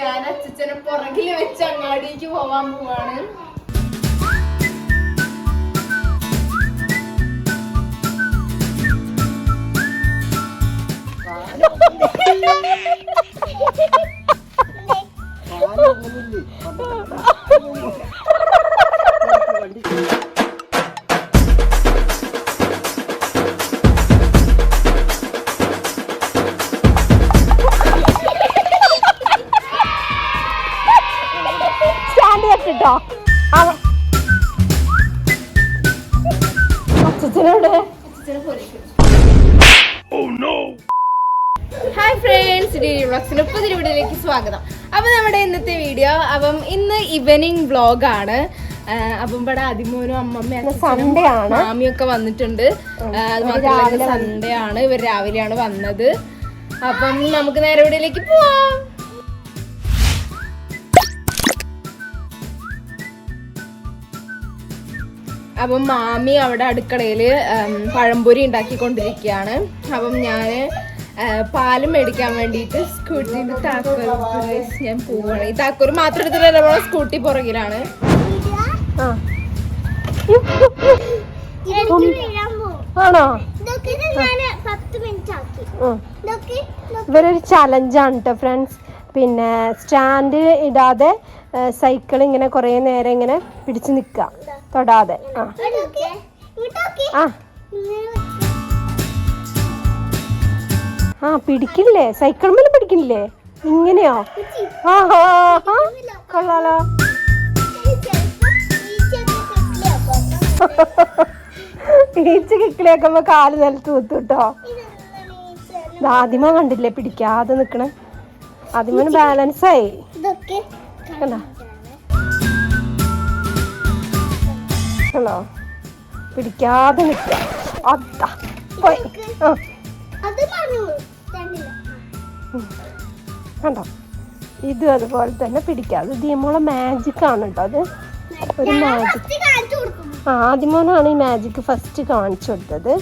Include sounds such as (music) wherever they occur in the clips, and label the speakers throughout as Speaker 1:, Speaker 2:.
Speaker 1: ഞാൻ അച്ഛനെ പുറകിൽ വെച്ച് അങ്ങാടിക്ക് പോവാൻ പോവാണ്.
Speaker 2: സ്റ്റാൻഡ്
Speaker 1: വ്ളോഗ്സിന് പുതിയ വീഡിയോയിലേക്ക് സ്വാഗതം. അപ്പം നമ്മുടെ ഇന്നത്തെ വീഡിയോ അപ്പം ഇന്ന് ഈവനിങ് വ്ളോഗാണ് അപ്പം ഇവിടെ അതിമോനും അമ്മമ്മയും
Speaker 2: സൺഡേ ആണ്.
Speaker 1: മാമിയൊക്കെ വന്നിട്ടുണ്ട്. അത് മാത്രമല്ല സൺഡേ ആണ്. ഇവർ രാവിലെയാണ് വന്നത്. അപ്പം നമുക്ക് നേരെ വീഡിയോയിലേക്ക് പോവാം. അപ്പം മാമി അവിടെ അടുക്കളയിൽ പഴംപൊരി ഉണ്ടാക്കിക്കൊണ്ടിരിക്കുകയാണ്. അപ്പം ഞാൻ പാലും മേടിക്കാൻ വേണ്ടിയിട്ട് സ്കൂട്ടിന്റെ താക്കൂർ ഞാൻ പോവാണ്. ഈ താക്കൂർ മാത്രം എടുത്തിട്ട് നമ്മളെ സ്കൂട്ടി പുറകിലാണ്.
Speaker 2: ആണോ. ഇവരൊരു ചലഞ്ചാണ് കേട്ടോ ഫ്രണ്ട്സ് പിന്നെ സ്റ്റാൻഡ് ഇടാതെ സൈക്കിൾ ഇങ്ങനെ കുറേ നേരം ഇങ്ങനെ പിടിച്ചു നിൽക്കുക തൊടാതെ. ആ. ആ. ആ പിടിക്കില്ലേ? സൈക്കിൾ മേലെ പിടിക്കില്ലേ? ഇങ്ങനെയോ. കൊള്ളാലോ. ഈച്ച കിക്കിളിയാക്കുമ്പോ കാൽ നിലത്ത് കുത്തു കേട്ടോ ആദ്യമ കണ്ടില്ലേ പിടിക്കാതെ നിക്കണേ? ആദ്യമന് ബാലൻസ് ആയി. കണ്ടോ? പിടിക്കാതെ നിക്ക. അതാ. കണ്ടോ? ഇത് അതുപോലെ തന്നെ പിടിക്കാതെ ദിയമോളെ മാജിക് ആണ് കേട്ടോ അത്. ഒരു മാജിക് ആ ആദ്യമോനാണ് ഈ മാജിക് ഫസ്റ്റ് കാണിച്ചു കൊടുത്തത്.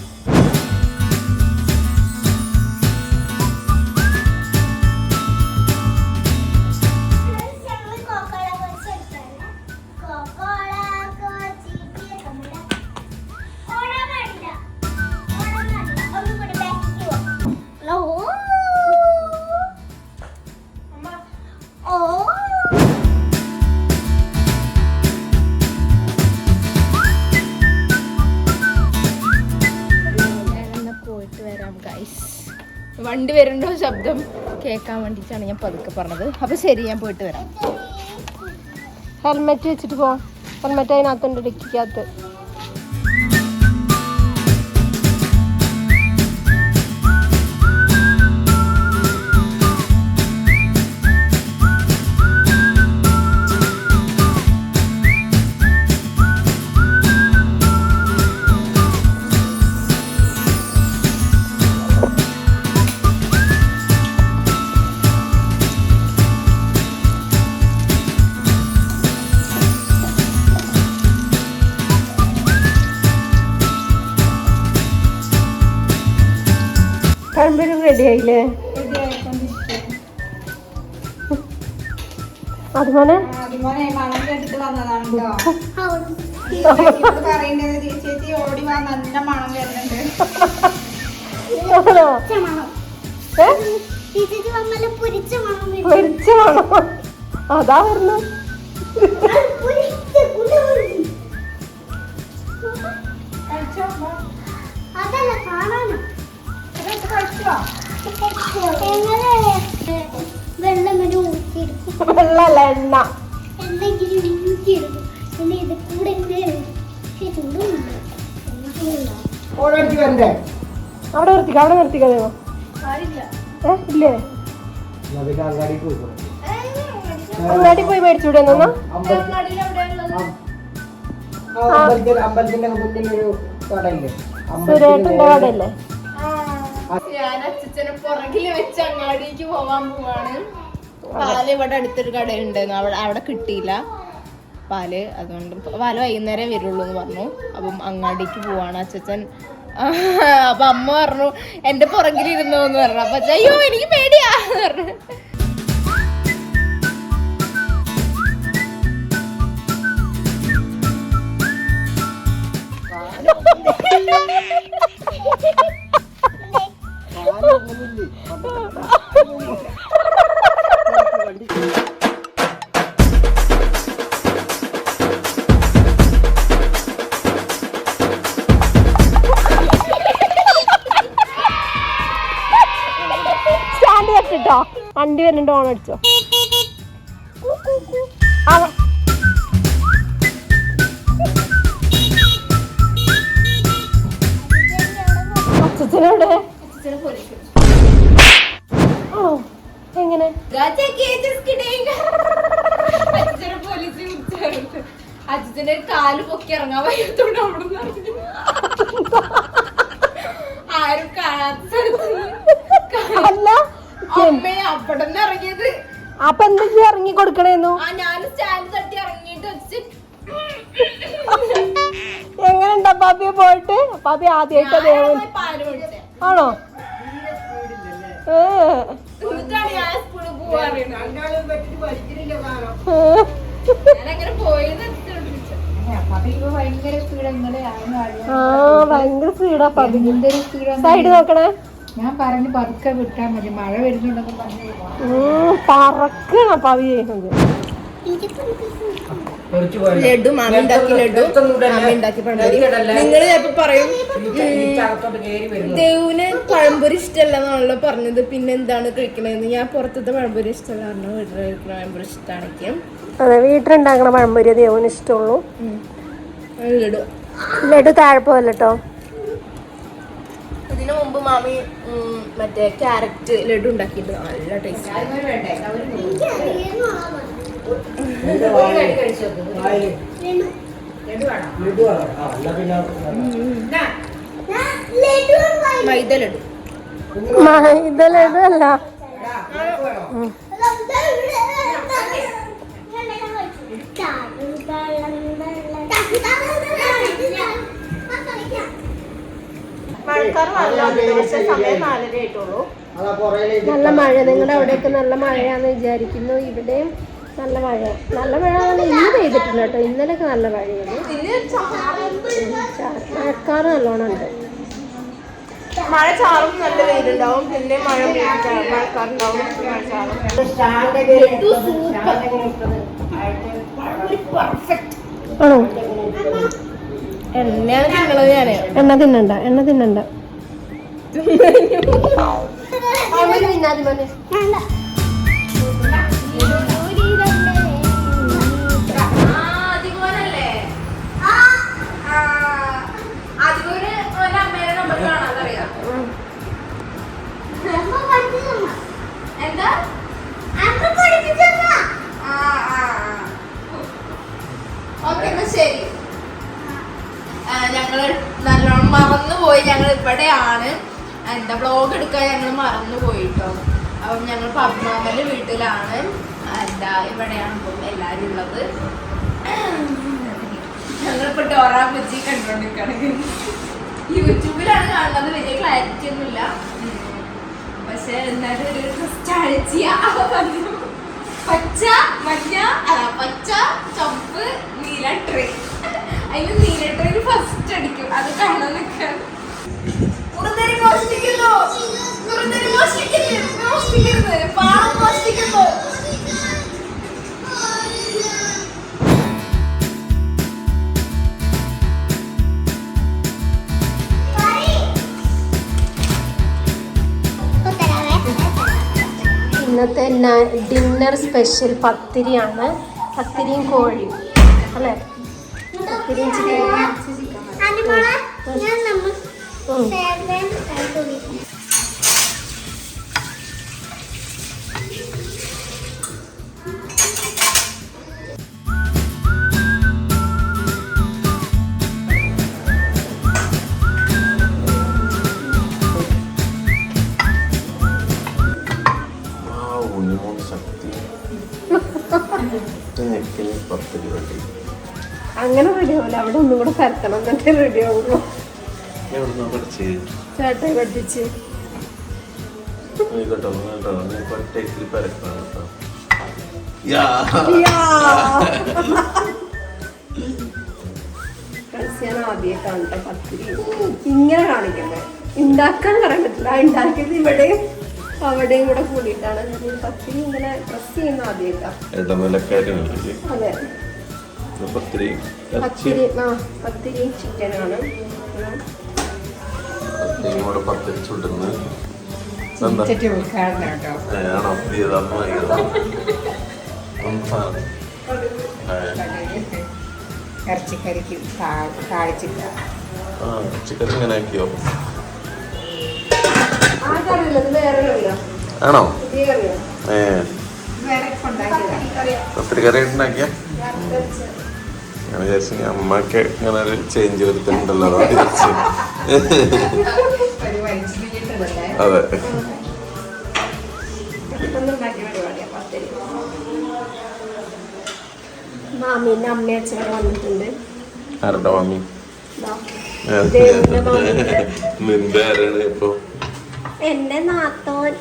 Speaker 1: വണ്ടി ശബ്ദം? കേൾക്കാൻ വേണ്ടിയിട്ടാണ് ഞാൻ പതുക്കെ പറഞ്ഞത്. അപ്പോൾ ശരി ഞാൻ പോയിട്ട് വരാം.
Speaker 2: ഹെൽമെറ്റ് വെച്ചിട്ട് പോ. ഹെൽമെറ്റ് അതിനകത്തുണ്ട് ഡിക്കിക്കകത്ത്. വരുന്നുണ്ട്. ആയില്ലേ അതുപോലെ
Speaker 3: പൊരിച്ച മണം
Speaker 2: അതാ പറഞ്ഞു.
Speaker 3: കുലുകുലു. അതല്ല കാണാനാ? എങ്ങനെ വെള്ളം ഇങ്ങനെ ഊറ്റിയെടുക്കും
Speaker 2: വെള്ളല്ല എണ്ണ
Speaker 3: എന്തെങ്കിലും ഊറ്റിയെടുക്കും പിന്നെ ഇത് കൂടെ
Speaker 2: അവിടെ നിർത്തിക്ക അവിടെ നിർത്തിക്കാതെയോ ഇല്ലേ അങ്ങാടി പോയി മേടിച്ചൂടെ എന്നാ?
Speaker 4: അമ്പലത്തിന്റെ മുന്നിൽ ഒരു കടയില്ലേ?
Speaker 2: സുരേട്ടന്റെ കടയല്ലേ?
Speaker 1: ഞാൻ അച്ഛനെ പുറകിൽ വെച്ച് അങ്ങാടിക്ക് പോവാൻ പോവാണ്. പാൽ ഇവിടെ അടുത്തൊരു കട അവിടെ അവിടെ കിട്ടിയില്ല. പാൽ അതുകൊണ്ട് പാൽ വൈകുന്നേരം വരുള്ളൂ എന്ന് പറഞ്ഞു. അപ്പം അങ്ങാടിക്ക് പോവാണ് അച്ഛൻ (laughs) അപ്പൊ അമ്മ പറഞ്ഞു എന്റെ പുറകിൽ ഇരുന്നു എന്ന് പറഞ്ഞു. അപ്പൊ അയ്യോ എനിക്ക് പേടിയാ പറഞ്ഞു.
Speaker 2: Ha ha ha! വണ്ടി.
Speaker 1: വരുന്നുണ്ട് ഓണടിച്ചോ
Speaker 2: ആണോ എങ്ങനെ?
Speaker 1: അച്ഛന്റെ കാൽ പൊക്കി ഇറങ്ങാൻ വയ്യത്തോണ്ട് അവിടെ നിന്ന് ഇറങ്ങി. ആരും കാണാത്ത
Speaker 2: അല്ല
Speaker 1: അമ്മയെ അവിടെ നിന്ന് ഇറങ്ങിയത്.
Speaker 2: അപ്പൊ എന്തൊക്കെ ഇറങ്ങി കൊടുക്കണേന്നു?
Speaker 1: ആ ഞാൻ സ്റ്റാൻഡ് തട്ടി ഇറങ്ങിയിട്ട് വെച്ച്
Speaker 2: എങ്ങനെയുണ്ടാ പാപ്പിയെ പോയിട്ട്? പാപ്പി ആദ്യമായിട്ട് ആണോ ഏ,
Speaker 1: എന്നിട്ടാണ് ഞാൻ സ്കൂളിൽ പോവാ അറിയണത്
Speaker 2: ഏ.
Speaker 1: ഞാനങ്ങനെ പോയെന്ന് ചോദിച്ചു
Speaker 4: ഭയങ്കര സ്പീഡ്
Speaker 2: സ്പീഡ് സൈഡ് നോക്കണേ.
Speaker 4: ഞാൻ പറഞ്ഞു പതുക്കെ വിട്ടാ മതി. മഴ വരുന്നുണ്ടെന്ന് പറഞ്ഞു
Speaker 2: പറക്കണ പതി ചെയ്യുന്നത്
Speaker 1: ലഡു മാമ ഉണ്ടാക്കി ലഡു. മാമി ഉണ്ടാക്കി പഴംപൊരി നിങ്ങൾ ചിലപ്പോ പറയും ദേവുന് പഴംപൊരി ഇഷ്ടമല്ലെന്നാണല്ലോ പറഞ്ഞത്. പിന്നെ എന്താണ് കഴിക്കണതെന്ന് ഞാൻ പുറത്തത്തെ പഴംപൊരി ഇഷ്ടമല്ല പറഞ്ഞു വീട്ടിൽ കഴിക്കുന്ന പഴംപൊരി ഇഷ്ടമാണെങ്കിലും
Speaker 2: അതെ വീട്ടിലുണ്ടാക്കണ പഴംപൊരി ദേവന് ഇഷ്ടമുള്ളൂ.
Speaker 1: ലഡു.
Speaker 2: ലഡു താഴെ കേട്ടോ
Speaker 1: ഇതിനു മുമ്പ് മാമി മറ്റേ ക്യാരറ്റ് ലഡു ഉണ്ടാക്കിയിട്ടുണ്ട് നല്ല ടേസ്റ്റ് മൈദ ലഡു.
Speaker 2: ലഡു അല്ല.
Speaker 1: നല്ല
Speaker 2: മഴ. നിങ്ങളുടെ അവിടെയൊക്കെ നല്ല മഴയാന്ന് വിചാരിക്കുന്നു. ഇവിടെയും നല്ല മഴ. നല്ല മഴ ഇന്ന് പെയ്തിട്ടുണ്ട് കേട്ടോ. ഇന്നലെയൊക്കെ നല്ല മഴയാണ് മഴക്കാറ് നല്ലോണം ഉണ്ട്.
Speaker 1: മഴ ചാറും നല്ല വെയിലുണ്ടാവും. പിന്നെ മഴ മഴക്കാറുണ്ടാവും
Speaker 2: ആണോ?
Speaker 1: എണ്ണയാണ് തിന്നണത് ഞാൻ.
Speaker 2: എണ്ണ തിന്നണ്ട. എണ്ണ തിന്നണ്ട. തിന്നാതി
Speaker 1: ശരി. ആ, ഞങ്ങൾ നല്ലോണം മറന്നുപോയി. ഞങ്ങൾ ഇവിടെയാണ്. എന്താ ബ്ലോഗ് എടുക്കാൻ ഞങ്ങൾ മറന്നുപോയി കേട്ടോ അപ്പം ഞങ്ങൾ പത്മാമന്റെ വീട്ടിലാണ്. എന്താ ഇവിടെയാണ് ഇപ്പം എല്ലാരും ഉള്ളത്. ഞങ്ങളിപ്പോ ഡോറ ബുജി കണ്ടുകൊണ്ടിരിക്കുകയാണ് യൂട്യൂബിലാണ് കാണുന്നത്. വലിയ ക്ലാരിറ്റി ഒന്നുമില്ല. പക്ഷെ എന്നാലും ഒരു ക്രിസ്റ്റാലിറ്റി
Speaker 2: ഇന്നത്തെ ഡിന്നർ സ്പെഷ്യൽ പത്തിരിയാണ്. പത്തിരിയും കോഴിയും. അല്ലേ? പത്തിരിയും ചിക്കനും. അങ്ങനെ റെഡി ആവില്ല അവിടെ ഒന്നും കൂടെ പരത്തണം എന്നിട്ട് റെഡി ആവുള്ളൂ. ചേട്ടായി പഠിപ്പിച്ച്. ഞാൻ (laughs) കാണട്ടെ പത്തിരി. ഇങ്ങനെ കാണിക്കണ്ടേ ഉണ്ടാക്കാൻ പറയാൻ പറ്റില്ല. ഉണ്ടാക്കിയത് ഇവിടെയും അവിടെയും കൂടെ കൂടിയിട്ടാണ്. പത്തിരി ഇങ്ങനെ പ്രസ് ചെയ്യുന്ന ആദ്യമായിട്ടാ.
Speaker 5: ഇടനിലക്കാരനല്ലേ
Speaker 2: അതെ.
Speaker 5: പത്തിരി.
Speaker 2: പത്തിരി ആ പത്തിരി ചിക്കനാണ്
Speaker 5: പത്തിരി കൂടെ പത്തിരി ഏ, ആണോ?
Speaker 4: ഇറച്ചിക്കറിക്ക്
Speaker 5: ആ ചിക്കൻ ഇങ്ങനെ ആക്കിയോ? ആണോ? ഏ. പത്തിരി കറി ഉണ്ടാക്കിയ? ഞാൻ വിചാരിച്ചു അമ്മയ്ക്ക് ഇങ്ങനെ ഒരു ചേഞ്ച് വരുത്തുന്നുണ്ടല്ലോ അതാണ് വിചാരിച്ചു.
Speaker 4: ഒരു
Speaker 5: അതെ
Speaker 2: മാമീന്റെ അച്ഛനൊക്കെ വന്നിട്ടുണ്ട്.
Speaker 5: ആരുടെ. നിന്റെ ആരാണ് ഇപ്പൊ?
Speaker 2: എന്റെ നാത്തോൻ.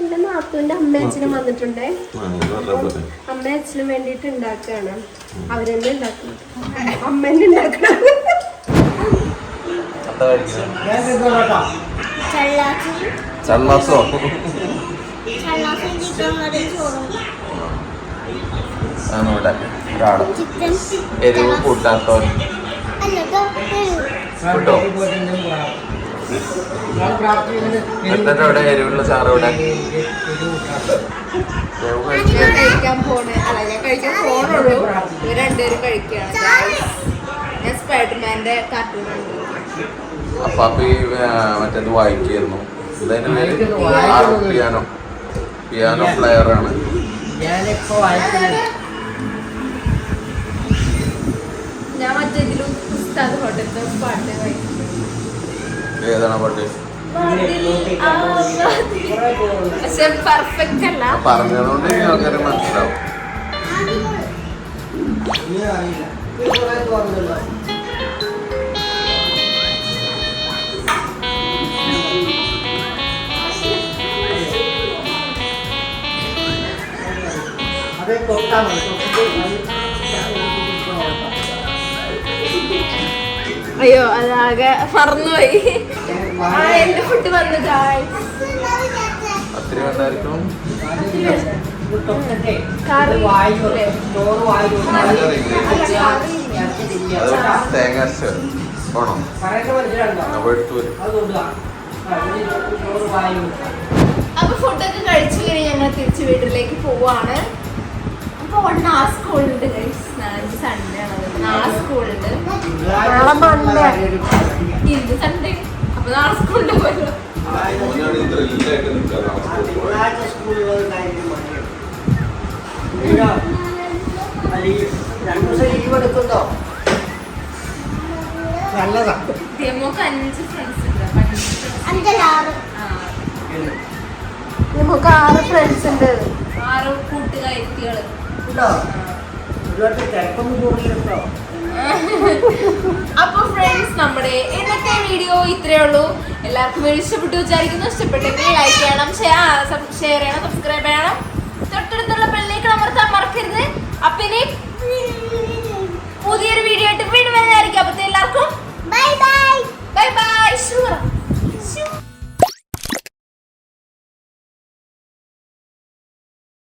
Speaker 2: എന്റെ നാത്തോന്റെ അച്ഛനും വന്നിട്ടുണ്ടേ. അച്ഛനും വേണ്ടിയിട്ട് ഉണ്ടാക്കുകയാണ്. അവരെന്നെ ഉണ്ടാക്കണം അമ്മേനെ ഉണ്ടാക്കണം.
Speaker 5: ചള്ളാസോ?
Speaker 3: ഒരാൾ.
Speaker 5: എരിവ് കൂട്ടാത്തവൻ.
Speaker 3: അല്ല
Speaker 5: കേട്ടോ? ഇവിടെ എരിവുള്ള ഇവിടെ ഞാൻ
Speaker 1: കഴിക്കാൻ പോണേ. അല്ല ഞാൻ കഴിക്കാൻ പോണുള്ളൂ. ഇവർ രണ്ടുപേരും കഴിക്കുകയാണ്. ഞാൻ സ്പൈഡർമാന്റെ കാർട്ടൂൺ കണ്ടു
Speaker 5: മറ്റേത് വായിക്കായിരുന്നു. പിയാനോ. പിയാനോ പ്ലെയർ ആണ്
Speaker 1: ഞാൻ ഹോട്ടലിന്റെ പാട്ട് കഴിക്കും
Speaker 5: ഏതാണ് പാട്ട്?
Speaker 1: പെർഫെക്റ്റ് അല്ല.
Speaker 5: പറഞ്ഞതുകൊണ്ട് ആൾക്കാരെ മനസ്സിലാവും.
Speaker 4: അത് കൊടുത്താൽ
Speaker 1: അയ്യോ അതാകെ മറന്നുപോയി. ആ എന്റെ ഫുഡ് വന്നു
Speaker 5: തേങ്ങ വേണോ. അപ്പൊ
Speaker 1: ഫുഡൊക്കെ കഴിച്ചു കഴിഞ്ഞ് ഞങ്ങൾ തിരിച്ചു വീട്ടിലേക്ക് പോവാണ്. അപ്പൊ സ്കൂളുണ്ട് നാളെ സൺഡേ ആണ്. നാളെ സ്കൂളുണ്ട് ഇന്ന് സൺഡേ അപ്പൊ നാളെ സ്കൂളിൽ പോയല്ലോ
Speaker 4: രണ്ടു ദിവസം ലീവ് എടുക്കുന്നോ നല്ലതാ
Speaker 1: നമുക്ക് അഞ്ച് ഫ്രണ്ട്സ് ആ,
Speaker 2: നമുക്ക് ആറ് ഫ്രണ്ട്സ് ഉണ്ട്.
Speaker 1: ആറ് കൂട്ടുകാരികൾ.
Speaker 4: ഉണ്ടോ?
Speaker 1: അപ്പൊ ഫ്രണ്ട്സ് നമ്മുടെ ഇന്നത്തെ വീഡിയോ ഇത്രേ ഉള്ളൂ. എല്ലാവർക്കും ഇഷ്ടപ്പെട്ടു വിചാരിക്കുന്നു. ഇഷ്ടപ്പെട്ടെങ്കിൽ ലൈക്ക് ചെയ്യണം ഷെയർ ചെയ്യണം സബ്സ്ക്രൈബ് ചെയ്യണം. തൊട്ടടുത്തുള്ള ബെല്ലേക്ക് അമർത്താൻ മറക്കരുത്. അപ്പൊ ഇനി പുതിയൊരു വീഡിയോ ആയിട്ട് വീണ്ടും വരുന്നതായിരിക്കും അപ്പത്തെ എല്ലാവർക്കും
Speaker 3: ബൈ ബൈ
Speaker 1: ബൈ ബൈ ഷൂറ